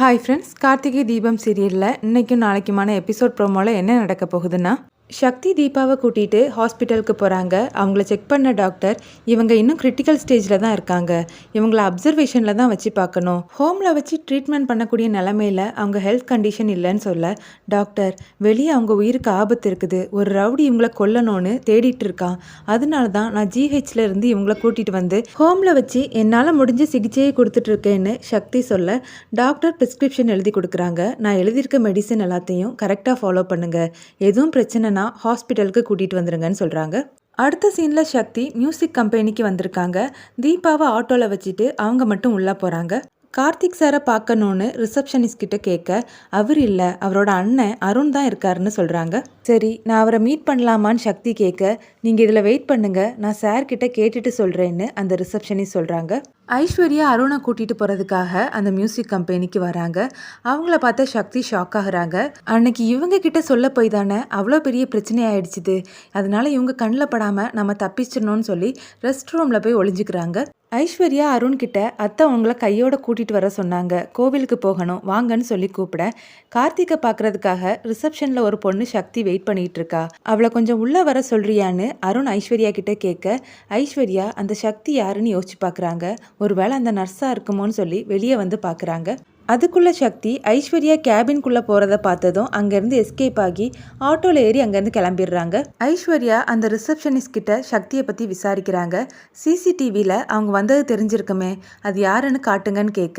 Hi friends Karthigai Deepam சீரியலில் இன்றைக்கும் நாளைக்குமான episode ப்ரோமோவில் என்ன நடக்க போகுதுன்னா சக்தி தீபாவை கூட்டிகிட்டு ஹாஸ்பிட்டலுக்கு போகிறாங்க அவங்கள செக் பண்ண டாக்டர் இவங்க இன்னும் கிரிட்டிக்கல் ஸ்டேஜில் தான் இருக்காங்க. இவங்கள அப்சர்வேஷனில் தான் வச்சு பார்க்கணும். ஹோமில் வச்சு ட்ரீட்மெண்ட் பண்ணக்கூடிய நிலமையில அவங்க ஹெல்த் கண்டிஷன் இல்லைன்னு சொல்ல டாக்டர் வெளியே அவங்க உயிருக்கு ஆபத்து இருக்குது. ஒரு ரவுடி இவங்கள கொல்லணும்னு தேடிட்டு இருக்கான். அதனால தான் நான் ஜிஹெச்ல இருந்து இவங்கள கூட்டிகிட்டு வந்து ஹோமில் வச்சு என்னால் முடிஞ்ச சிகிச்சையை கொடுத்துட்டு இருக்கேன்னு சக்தி சொல்ல டாக்டர் ப்ரிஸ்கிரிப்ஷன் எழுதி கொடுக்குறாங்க. நான் எழுதியிருக்க மெடிசன் எல்லாத்தையும் கரெக்டாக ஃபாலோ பண்ணுங்கள் எதுவும் பிரச்சனைனா ஹாஸ்பிட்டலுக்கு கூட்டிகிட்டு வந்துருங்கன்னு சொல்கிறாங்க அடுத்த சீனில் சக்தி மியூசிக் கம்பெனிக்கு வந்திருக்காங்க. தீபாவை ஆட்டோவில் வச்சுட்டு அவங்க மட்டும் உள்ளே போகிறாங்க கார்த்திக் சாரை பார்க்கணுன்னு ரிசப்ஷனிஸ்ட் கிட்ட கேட்க அவர் இல்லை அவரோட அண்ணன் அருண் தான் இருக்காருன்னு சொல்கிறாங்க சரி நான் அவரை மீட் பண்ணலாமான்னு சக்தி கேட்க நீங்கள் இதில் வெயிட் பண்ணுங்க நான் சார் கிட்ட கேட்டுட்டு சொல்கிறேன்னு அந்த ரிசப்ஷனிஸ்ட் சொல்கிறாங்க ஐஸ்வர்யா அருணை கூட்டிகிட்டு போகிறதுக்காக அந்த மியூசிக் கம்பெனிக்கு வராங்க. அவங்கள பார்த்த சக்தி ஷாக் ஆகுறாங்க. அன்னைக்கு இவங்க கிட்ட சொல்ல போய் தானே அவ்வளோ பெரிய பிரச்சனை ஆயிடுச்சுது. அதனால இவங்க கண்ணில் படாமல் நம்ம தப்பிச்சிடணும்னு சொல்லி ரெஸ்ட் ரூமில் போய் ஒளிஞ்சுக்கிறாங்க. ஐஸ்வர்யா அருண்கிட்ட அத்தை உங்களை கையோட கூட்டிட்டு வர சொன்னாங்க. கோவிலுக்கு போகணும். வாங்கன்னு சொல்லி கூப்பிட. கார்த்திகை பார்க்கறதுக்காக ரிசப்ஷனில் ஒரு பொண்ணு சக்தி வெயிட் பண்ணிட்டு இருக்கா. அவளை கொஞ்சம் உள்ளே வர சொல்றியான்னு அருண் ஐஸ்வர்யா கிட்ட கேட்க ஐஸ்வர்யா அந்த சக்தி யாருன்னு யோசிச்சு பார்க்குறாங்க ஒருவேளை அந்த நர்ஸாக இருக்குமோன்னு சொல்லி வெளியே வந்து பார்க்குறாங்க அதுக்குள்ள சக்தி ஐஸ்வர்யா கேபின்குள்ளே போகிறத பார்த்ததும் அங்கேருந்து எஸ்கேப் ஆகி ஆட்டோவில் ஏறி அங்கேருந்து கிளம்பிடுறாங்க. ஐஸ்வர்யா அந்த ரிசப்ஷனிஸ்ட் கிட்ட சக்தியை பற்றி விசாரிக்கிறாங்க. சிசிடிவியில் அவங்க வந்தது தெரிஞ்சிருக்குமே. அது யாருன்னு காட்டுங்கன்னு கேட்க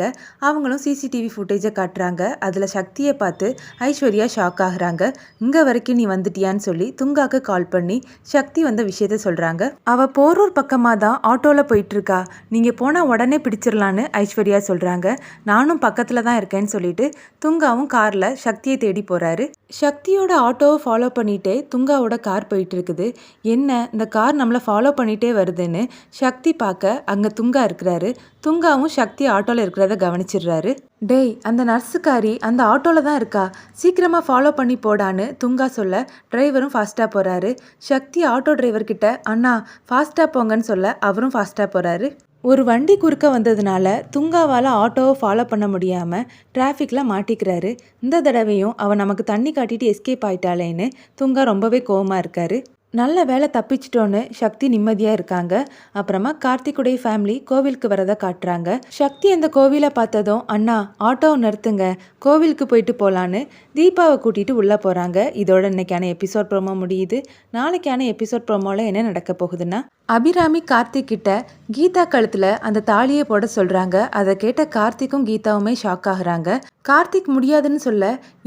அவங்களும் சிசிடிவி ஃபுட்டேஜை காட்டுறாங்க. அதில் சக்தியை பார்த்து ஐஸ்வர்யா ஷாக் ஆகுறாங்க. இங்கே வரைக்கும் நீ வந்துட்டியான்னு சொல்லி துங்காக்கு கால் பண்ணி சக்தி வந்த விஷயத்த சொல்கிறாங்க அவள் போரூர் பக்கமாக தான் ஆட்டோவில் போயிட்டுருக்கா நீங்கள் போனால் உடனே பிடிச்சிடலான்னு ஐஸ்வர்யா சொல்கிறாங்க நானும் பக்கத்தில் தான் இருக்கேன்னு சொல்லிட்டு துங்காவும் காரில் சக்தியை தேடி போகிறாரு சக்தியோட ஆட்டோவை ஃபாலோ பண்ணிகிட்டே துங்காவோட கார் போயிட்டு இருக்குது. என்ன இந்த கார் நம்மளை ஃபாலோ பண்ணிகிட்டே வருதுன்னு சக்தி பார்க்க அங்கே துங்கா இருக்கிறாரு. துங்காவும் சக்தி ஆட்டோவில் இருக்கிறத கவனிச்சிடுறாரு. டேய் அந்த நர்ஸுக்காரி அந்த ஆட்டோவில் தான் இருக்கா? சீக்கிரமாக ஃபாலோ பண்ணி போடான்னு துங்கா சொல்ல டிரைவரும் ஃபாஸ்ட்டாக போகிறாரு சக்தி ஆட்டோ டிரைவர்கிட்ட அண்ணா ஃபாஸ்ட்டாக போங்கன்னு சொல்ல அவரும் ஃபாஸ்ட்டாக போகிறாரு ஒரு வண்டி குறுக்க வந்ததுனால துங்காவால் ஆட்டோவை ஃபாலோ பண்ண முடியாமல் டிராஃபிக்கில் மாட்டிக்கிறாரு. இந்த தடவையும் அவன் நமக்கு தண்ணி காட்டிட்டு எஸ்கேப் ஆயிட்டாளேன்னு துங்கா ரொம்பவே கோவமாக இருக்காரு. நல்ல வேலை தப்பிச்சிட்டோன்னு சக்தி நிம்மதியாக இருக்காங்க. அப்புறமா கார்த்திக்குடைய ஃபேமிலி கோவிலுக்கு வரதை காட்டுறாங்க. சக்தி அந்த கோவிலை பார்த்ததும் அண்ணா ஆட்டோவை நிறுத்துங்க. கோவிலுக்கு போயிட்டு போகலான்னு தீபாவை கூட்டிகிட்டு உள்ளே போகிறாங்க இதோட இன்னைக்கான எபிசோட் ப்ரோமோ முடியுது. நாளைக்கான எபிசோட் ப்ரோமோவில் என்ன நடக்க போகுதுன்னா அபிராமி கார்த்திக் கிட்ட கீதா கழுத்தில் அந்த தாலியை போட சொல்கிறாங்க அதை கேட்ட கார்த்திக்கும் கீதாவுமே ஷாக் ஆகுறாங்க. கார்த்திக் முடியாதுன்னு சொல்ல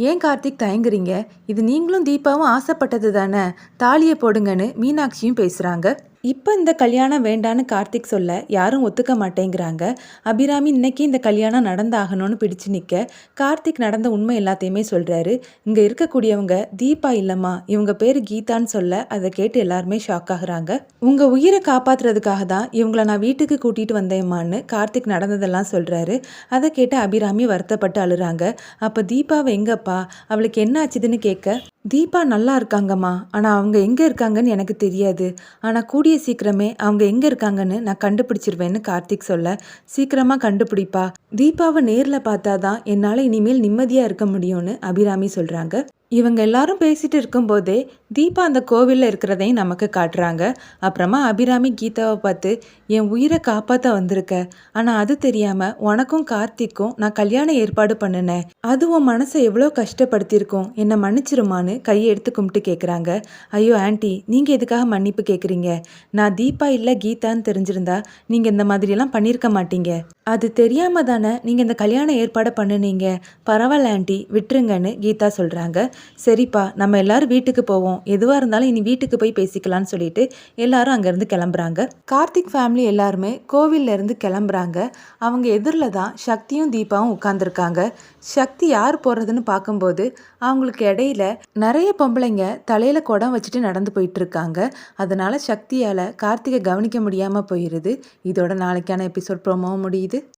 ஏன் கார்த்திக் தயங்குறீங்க? இது நீங்களும் தீபாவும் ஆசைப்பட்டது தானே தாலியை போடுங்கன்னு மீனாட்சியும் பேசுகிறாங்க இப்போ இந்த கல்யாணம் வேண்டான்னு கார்த்திக் சொல்ல யாரும் ஒத்துக்க மாட்டேங்கிறாங்க. அபிராமி இன்னைக்கு இந்த கல்யாணம் நடந்தாகணும்னு பிடிச்சு நிற்க கார்த்திக் நடந்த உண்மை எல்லாத்தையுமே சொல்கிறாரு இங்கே இருக்கக்கூடியவங்க தீபா இல்லைம்மா இவங்க பேர் கீதான்னு சொல்ல. அதை கேட்டு எல்லாருமே ஷாக் ஆகுறாங்க. உங்கள் உயிரை காப்பாற்றுறதுக்காக தான் இவங்கள நான் வீட்டுக்கு கூட்டிகிட்டு வந்தேம்மான்னு கார்த்திக் நடந்ததெல்லாம் சொல்கிறாரு அதை கேட்டு அபிராமி வருத்தப்பட்டு அழுறாங்க. அப்போ தீபாவை எங்கப்பா? அவளுக்கு என்ன ஆச்சுதுன்னு கேட்க தீபா நல்லா இருக்காங்கம்மா. ஆனால் அவங்க எங்கே இருக்காங்கன்னு எனக்கு தெரியாது. ஆனால் கூடிய சீக்கிரமே அவங்க எங்கே இருக்காங்கன்னு நான் கண்டுபிடிச்சிருவேன்னு கார்த்திக் சொல்ல சீக்கிரமாக கண்டுபிடிப்பா. தீபாவை நேரில் பார்த்தா தான் என்னால் இனிமேல் நிம்மதியாக இருக்க முடியும்னு அபிராமி சொல்கிறாங்க இவங்க எல்லாரும் பேசிட்டு இருக்கும்போதே தீபா அந்த கோவிலில் இருக்கிறதையும் நமக்கு காட்டுறாங்க. அப்புறமா அபிராமி கீதாவை பார்த்து என் உயிரை காப்பாற்ற வந்திருக்க. ஆனால் அது தெரியாமல் உனக்கும் கார்த்திக்கும் நான் கல்யாணம் ஏற்பாடு பண்ணினேன். அது உன் மனசை எவ்வளோ கஷ்டப்படுத்தியிருக்கோம். என்னை மன்னிச்சிருமான்னு கையை எடுத்து கும்பிட்டு கேட்குறாங்க ஐயோ ஆண்டி நீங்கள் எதுக்காக மன்னிப்பு கேட்குறீங்க நான் தீபா இல்லை கீதான்னு தெரிஞ்சிருந்தா நீங்கள் இந்த மாதிரியெல்லாம் பண்ணியிருக்க மாட்டீங்க. அது தெரியாமல் தானே நீங்கள் இந்த கல்யாண ஏற்பாடு பண்ணுனீங்க. பரவாயில்ல ஆண்டி விட்டுருங்கன்னு கீதா சொல்கிறாங்க சரிப்பா நம்ம எல்லாரும் வீட்டுக்கு போவோம். எதுவாக இருந்தாலும் இனி வீட்டுக்கு போய் பேசிக்கலாம்னு சொல்லிட்டு எல்லாரும் அங்கேருந்து கிளம்புறாங்க. கார்த்திக் ஃபேமிலி எல்லாருமே கோவில்ல இருந்து கிளம்புறாங்க. அவங்க எதிரில் தான் சக்தியும் தீபாவும் உட்காந்துருக்காங்க சக்தி யார் போடுறதுன்னு பார்க்கும்போது அவங்களுக்கு இடையில நிறைய பொம்பளைங்க தலையில் குடம் வச்சுட்டு நடந்து போயிட்டு இருக்காங்க அதனால சக்தியால் கார்த்திகை கவனிக்க முடியாமல் போயிடுது இதோட நாளைக்கான எபிசோட் ப்ரோமோவும் முடியுது.